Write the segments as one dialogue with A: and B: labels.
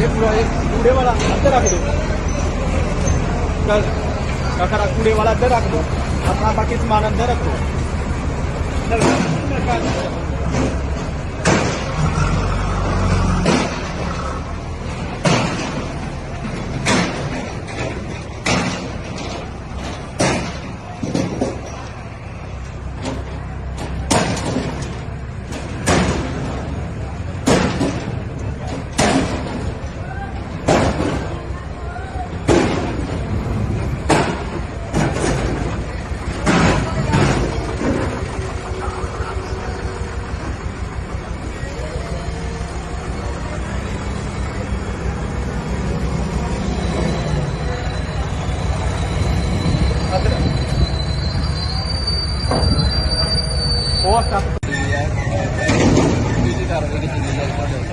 A: ਇਹ ਪੂਰਾ ਇਹ ਕੂੜੇ ਵਾਲਾ ਅੰਦਰ ਰੱਖ ਦਿਓ। ਚੱਲ ਕਖਰਾ ਕੂੜੇ ਵਾਲਾ ਅੰਦਰ ਰੱਖ ਦਿਓ ਆਪਣਾ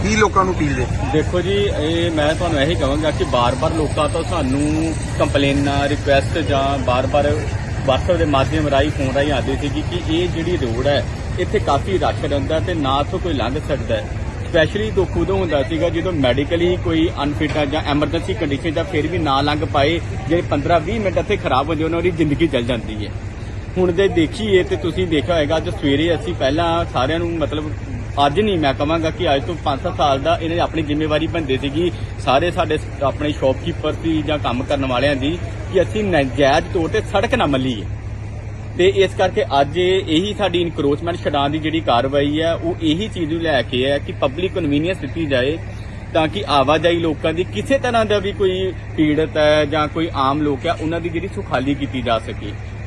B: ਕੀ ਲੋਕਾਂ ਨੂੰ ਅਪੀਲ ਦੇ?
C: ਦੇਖੋ ਜੀ, ਇਹ ਮੈਂ ਤੁਹਾਨੂੰ ਇਹੀ ਕਹਾਂਗਾ ਕਿ ਬਾਰ-ਬਾਰ ਲੋਕਾਂ ਤੋਂ ਸਾਨੂੰ ਕੰਪਲੇਨਾਂ ਰਿਕੁਐਸਟ ਜਾਂ ਬਾਰ-ਬਾਰ WhatsApp ਦੇ ਮਾਧਿਅਮ ਰਾਹੀਂ ਫੋਨ ਰਾਹੀਂ ਆਉਂਦੀ ਸੀਗੀ ਕਿ ਇਹ ਜਿਹੜੀ ਰੋਡ ਹੈ, ਇੱਥੇ ਕਾਫੀ ਰਸ਼ ਰਹਿੰਦਾ ਤੇ ਨਾ ਤੋਂ ਕੋਈ ਲੰਘ ਸਕਦਾ ਹੈ। ਸਪੈਸ਼ਲੀ ਦੁੱਖ ਉਦੋਂ ਹੁੰਦਾ ਸੀਗਾ ਜਦੋਂ ਮੈਡੀਕਲੀ ਕੋਈ ਅਨਫਿਟ ਹੈ ਜਾਂ ਐਮਰਜੈਂਸੀ ਕੰਡੀਸ਼ਨ ਜਾਂ ਫਿਰ ਵੀ ਨਾ ਲੰਘ ਪਾਏ ਜਿਹੜੇ 15-20 ਮਿੰਟ ਇੱਥੇ ਖਰਾਬ ਹੋ ਜਾਂਦੇ ਉਹਨਾਂ ਦੀ ਜ਼ਿੰਦਗੀ ਚੱਲ ਜਾਂਦੀ ਹੈ। ਹੁਣ ਜੇ ਦੇਖੀਏ ਤੇ ਤੁਸੀਂ ਦੇਖਿਆ ਹੋਏਗਾ, ਅੱਜ ਸਵੇਰੇ ਅਸੀਂ ਪਹਿਲਾਂ ਸਾਰਿਆਂ ਨੂੰ ਮਤਲਬ ਅੱਜ ਨਹੀਂ, ਮੈਂ ਕਹਾਂਗਾ ਕਿ ਅੱਜ ਤੋਂ 5-7 ਸਾਲ ਦਾ ਇਹਨਾਂ ਦੀ ਆਪਣੀ ਜ਼ਿੰਮੇਵਾਰੀ ਬਣਦੀ ਸੀਗੀ, ਸਾਰੇ ਸਾਡੇ ਆਪਣੇ ਸ਼ਾਪਕੀਪਰ ਦੀ ਜਾਂ ਕੰਮ ਕਰਨ ਵਾਲਿਆਂ ਦੀ, ਕਿ ਅਸੀਂ ਨਜਾਇਜ਼ ਤੌਰ ਤੇ ਸੜਕ ਨਾ ਮੱਲੀਏ। ਤੇ ਇਸ ਕਰਕੇ ਅੱਜ ਇਹੀ ਸਾਡੀ ਇਨਕਰੋਚਮੈਂਟ ਛਡਾਉਣ ਦੀ ਜਿਹੜੀ ਕਾਰਵਾਈ ਹੈ, ਉਹ ਇਹੀ ਚੀਜ਼ ਨੂੰ ਲੈ ਕੇ ਹੈ ਕਿ ਪਬਲਿਕ ਕਨਵੀਨੀਅੰਸ ਦਿੱਤੀ ਜਾਏ, ਤਾਂ ਕਿ ਆਵਾਜਾਈ ਲੋਕਾਂ ਦੀ ਕਿਸੇ ਤਰ੍ਹਾਂ ਦਾ ਵੀ ਕੋਈ ਪੀੜਤ ਹੈ ਜਾਂ ਕੋਈ ਆਮ ਲੋਕ ਹੈ, ਉਹਨਾਂ ਦੀ ਜਿਹੜੀ ਸੁਖਾਲੀ ਕੀਤੀ ਜਾ ਸਕੇ।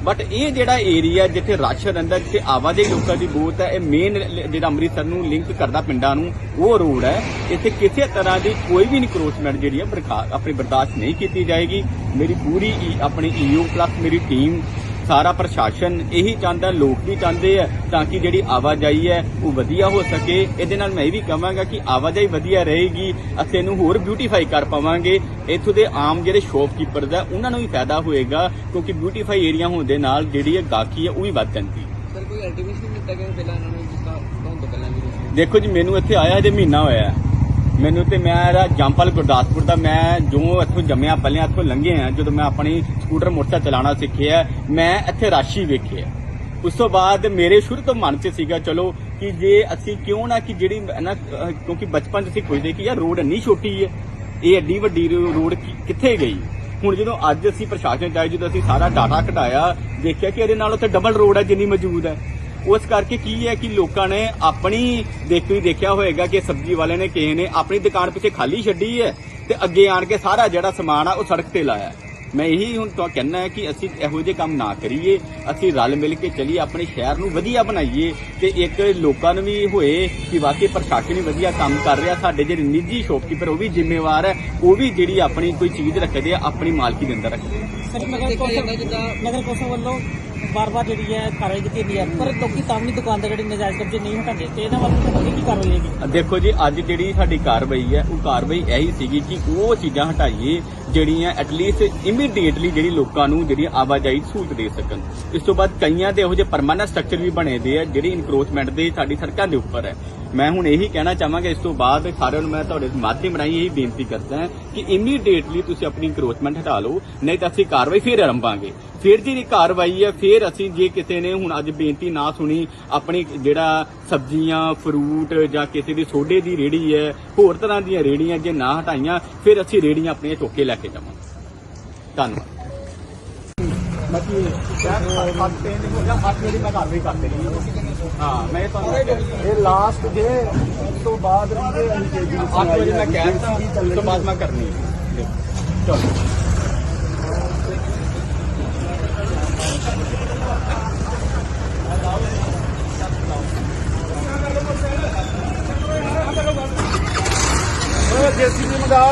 C: ਬਟ ਇਹ ਜਿਹੜਾ ਏਰੀਆ ਜਿੱਥੇ ਰਸ਼ ਰਹਿੰਦਾ ਜਿੱਥੇ ਆਵਾਜਾਈ ਲੋਕਾਂ ਦੀ ਬਹੁਤ ਹੈ, ਇਹ ਮੇਨ ਜਿਹੜਾ ਅੰਮ੍ਰਿਤਸਰ ਨੂੰ ਲਿੰਕ ਕਰਦਾ ਪਿੰਡਾਂ ਨੂੰ, ਉਹ ਰੋਡ ਹੈ। ਇੱਥੇ ਕਿਸੇ ਤਰ੍ਹਾਂ ਦੀ ਕੋਈ ਵੀ ਇਨਕਰੋਚਮੈਂਟ ਜਿਹੜੀ ਹੈ ਆਪਣੀ ਬਰਦਾਸ਼ਤ ਨਹੀਂ ਕੀਤੀ ਜਾਏਗੀ। ਮੇਰੀ ਪੂਰੀ e- ਆਪਣੀ ਈਓ ਪਲੱਸ ਮੇਰੀ ਟੀਮ ਸਾਰਾ ਪ੍ਰਸ਼ਾਸਨ ਇਹੀ ਚਾਹੁੰਦਾ ਲੋਕ ਵੀ ਚਾਹੁੰਦੇ ਆ ਤਾਂ ਕਿ ਜਿਹੜੀ ਆਵਾਜਾਈ ਹੈ ਉਹ ਵਧੀਆ ਹੋ ਸਕੇ। ਇਹਦੇ ਨਾਲ ਮੈਂ ਇਹ ਵੀ ਕਹਾਂਗਾ ਕਿ ਆਵਾਜਾਈ ਵਧੀਆ ਰਹੇਗੀ ਅਸੀਂ ਇਹਨੂੰ ਹੋਰ ਬਿਊਟੀਫਾਈ ਕਰ ਪਾਵਾਂਗੇ। ਇੱਥੋਂ ਦੇ ਆਮ ਜਿਹੜੇ ਸ਼ੌਪਕੀਪਰਸ ਆ ਉਹਨਾਂ ਨੂੰ ਵੀ ਫਾਇਦਾ ਹੋਏਗਾ ਕਿਉਂਕਿ ਬਿਊਟੀਫਾਈ ਏਰੀਆ ਹੋਣ ਦੇ ਨਾਲ ਜਿਹੜੀ ਇਹ ਗਾਹਕੀ ਹੈ ਉਹ ਵੀ ਵੱਧ ਜਾਂਦੀ ਹੈ।
D: ਸਰ ਕੋਈ ਅਲਟੀਮੇਟ ਨਹੀਂ ਦਿੱਤਾ ਗਿਆ ਪਹਿਲਾਂ ਇਹਨਾਂ ਨੂੰ ਜਿਸ ਤਰ੍ਹਾਂ ਤੋਂ ਪਹਿਲਾਂ
C: ਦੇਖੋ ਜੀ ਮੈਨੂੰ ਇੱਥੇ ਆਇਆ ਜੇ ਮਹੀਨਾ ਹੋਇਆ। ਮੈਨੂੰ ਤੇ ਮੈਂ ਜੰਪਲ ਗੁਰਦਾਸਪੁਰ ਦਾ, ਮੈਂ ਜੋ ਇੱਥੋਂ ਜੰਮਿਆ ਪਲਿਆ ਇੱਥੋਂ ਲੰਘੇ ਆ, ਜਦੋਂ ਮੈਂ ਆਪਣੀ ਸਕੂਟਰ ਮੋਟਰਸਾਈਕਲ ਚਲਾਉਣਾ ਸਿੱਖਿਆ, ਮੈਂ ਇੱਥੇ ਰਾਸ਼ੀ ਵੇਖਿਆ। ਉਸ ਤੋਂ ਬਾਅਦ ਮੇਰੇ ਸ਼ੁਰੂ ਤੋਂ ਮਨ 'ਚ ਸੀਗਾ, ਚਲੋ, ਕਿ ਜੇ ਅਸੀਂ ਕਿਉਂ ਨਾ ਕਿ ਜਿਹੜੀ ਨਾ ਕਿਉਂਕਿ ਬਚਪਨ 'ਚ ਅਸੀਂ ਪੁੱਛਦੇ ਕਿ ਯਾਰ ਰੋਡ ਇੰਨੀ ਛੋਟੀ ਹੈ ਇਹ ਐਡੀ ਵੱਡੀ ਰੋਡ ਕਿੱਥੇ ਗਈ? ਹੁਣ ਜਦੋਂ ਅੱਜ ਅਸੀਂ ਪ੍ਰਸ਼ਾਸਨ ਚਾਹੇ ਜਦੋਂ ਅਸੀਂ ਸਾਰਾ ਡਾਟਾ ਘਟਾਇਆ ਦੇਖਿਆ ਕਿ ਇਹਦੇ ਨਾਲ ਉੱਥੇ ਡਬਲ ਰੋਡ ਹੈ ਜਿੰਨੀ ਮੌਜੂਦ ਹੈ ਉਸ ਕਰਕੇ ਕੀ ਹੈ ਕਿ ਲੋਕਾਂ ਨੇ ਆਪਣੀ ਦੇਖੀ ਦੇਖਿਆ ਹੋਏਗਾ ਕਿ ਸਬਜ਼ੀ ਵਾਲੇ ਨੇ ਕਿਸੇ ਨੇ ਆਪਣੀ ਦੁਕਾਨ ਪਿੱਛੇ ਖਾਲੀ ਛੱਡੀ ਹੈ ਤੇ ਅੱਗੇ ਆਣ ਕੇ ਸਾਰਾ ਜਿਹੜਾ ਸਮਾਨ ਆ ਉਹ ਸੜਕ ਤੇ ਲਾਇਆ ਮੈਂ ਇਹੀ ਹੁਣ ਤਾਂ ਕਹਿਣਾ ਹੈ ਕਿ ਅਸੀਂ ਇਹੋ ਜਿਹੇ ਕੰਮ ਨਾ ਕਰੀਏ, ਅਸੀਂ ਰਲ ਮਿਲ ਕੇ ਚੱਲੀਏ, ਆਪਣੇ ਸ਼ਹਿਰ ਨੂੰ ਵਧੀਆ ਬਣਾਈਏ ਤੇ ਇੱਕ ਲੋਕਾਂ ਨੂੰ ਵੀ ਹੋਏ ਕਿ ਵਾਕਈ ਪ੍ਰਸ਼ਾਸਨ ਹੀ ਵਧੀਆ ਕੰਮ ਕਰ ਰਿਹਾ। ਸਾਡੇ ਜਿਹੜੇ ਨਿੱਜੀ ਸ਼ੌਪਕੀਪਰ ਉਹ ਵੀ ਜ਼ਿੰਮੇਵਾਰ ਹੈ, ਉਹ ਵੀ ਜਿਹੜੀ ਆਪਣੀ ਕੋਈ ਚੀਜ਼ ਰੱਖਦੇ ਆ, ਆਪਣੀ ਮਾਲਕੀ ਦੇ ਅੰਦਰ ਰੱਖਦੇ ਆ।
E: ਨਗਰ ਕੌਂਸਲ ਵੱਲੋਂ ਬਾਰ-ਬਾਰ ਜਿਹੜੀ ਹੈ ਕਾਰਵਾਈ ਕੀਤੀ ਜਾਂਦੀ ਹੈ। ਪਰ ਲੋਕੀ ਤਾਂ ਵੀ ਦੁਕਾਨ ਦੇ ਜਿਹੜੇ ਨਜਾਇਜ਼ ਕਬਜ਼ੇ ਨਹੀਂ ਹਟਾਉਂਦੇ। ਤੇ ਇਹਨਾਂ ਵੱਲੋਂ ਅੱਗੇ ਕੀ ਕਾਰਵਾਈ ਹੋਏਗੀ
C: ਦੇਖੋ ਜੀ, ਅੱਜ ਜਿਹੜੀ ਸਾਡੀ ਕਾਰਵਾਈ ਹੈ, ਉਹ ਕਾਰਵਾਈ ਇਹੀ ਸੀਗੀ ਕਿ ਉਹ ਚੀਜ਼ਾਂ ਹਟਾਈਏ, ਜਿਹੜੀਆਂ ਐਟਲੀਸਟ ਇਮੀਡੀਏਟਲੀ ਜਿਹੜੀ ਲੋਕਾਂ ਨੂੰ ਜਿਹੜੀ ਆਵਾਜਾਈ ਸਹੂਲਤ ਦੇ ਸਕਣ। ਇਸ ਤੋਂ ਬਾਅਦ ਕਈਆਂ ਦੇ ਇਹੋ ਜਿਹੇ ਪਰਮਾਨੈਂਟ ਸਟਰਕਚਰ ਵੀ ਬਣੇ ਦੇ ਆ, ਜਿਹੜੀ ਇਨਕਰੋਚਮੈਂਟ ਦੇ ਸਾਡੀ ਸੜਕਾਂ ਦੇ ਉੱਪਰ ਹੈ। ਮੈਂ ਹੁਣ ਇਹੀ ਕਹਿਣਾ ਚਾਹਾਂਗਾ, ਇਸ ਤੋਂ ਬਾਅਦ ਸਾਰਿਆਂ ਨੂੰ ਮੈਂ ਤੁਹਾਡੇ ਮਾਧਿਅਮ ਰਾਹੀਂ ਇਹੀ ਬੇਨਤੀ ਕਰਦਾ ਕਿ ਇਮੀਡੀਏਟਲੀ ਤੁਸੀਂ ਆਪਣੀ ਇਨਕਰੋਚਮੈਂਟ ਹਟਾ ਲਓ, ਨਹੀਂ ਤਾਂ ਅਸੀਂ ਕਾਰਵਾਈ ਫੇਰ ਆਰੰਭਾਂਗੇ। ਫਿਰ ਜਿਹੜੀ ਕਾਰਵਾਈ ਹੈ, ਫਿਰ ਅਸੀਂ ਜੇ ਕਿਸੇ ਨੇ ਹੁਣ ਅੱਜ ਬੇਨਤੀ ਨਾ ਸੁਣੀ, ਆਪਣੀ ਜਿਹੜਾ ਸਬਜ਼ੀਆਂ ਫਰੂਟ ਜਾਂ ਕਿਸੇ ਦੀ ਸੋਡੇ ਦੀ ਰੇੜੀ ਹੈ, ਹੋਰ ਤਰ੍ਹਾਂ ਦੀਆਂ ਰੇੜੀਆਂ ਜੇ ਨਾ ਹਟਾਈਆਂ, ਫਿਰ ਅਸੀਂ ਰੇੜੀਆਂ ਆਪਣੀਆਂ ਚੁੱਕ ਕੇ ਲੈ ਕੇ ਜਾਵਾਂਗੇ। ਧੰਨਵਾਦ। ਬਾਕੀ ਸ਼ਾਇਦ ਸੱਤ ਹੋ ਜਾਂ ਅੱਠ ਵਜੇ ਮੈਂ ਕਾਰਵਾਈ ਕਰ ਦੇਣੀ ਹੈ। ਹਾਂ ਮੈਂ ਇਹ ਤੁਹਾਨੂੰ ਕਿਹਾ
B: ਇਹ ਲਾਸਟ ਜੇ ਉਸ ਤੋਂ ਬਾਅਦ ਰਹਿੰਦੇ ਅਸੀਂ ਕੇਜੀ ਨੂੰ
C: ਅੱਠ ਵਜੇ ਮੈਂ ਕਹਿ ਦਿੱਤਾ
B: CCTV
C: ਉਸ
B: ਚੱਲਣੀ
C: ਤੋਂ ਬਾਅਦ ਮੈਂ ਕਰਨੀ ਹੈ ਚਲੋ ਓਏ ਜੇਸੀਬੀ ਮੰਗਾ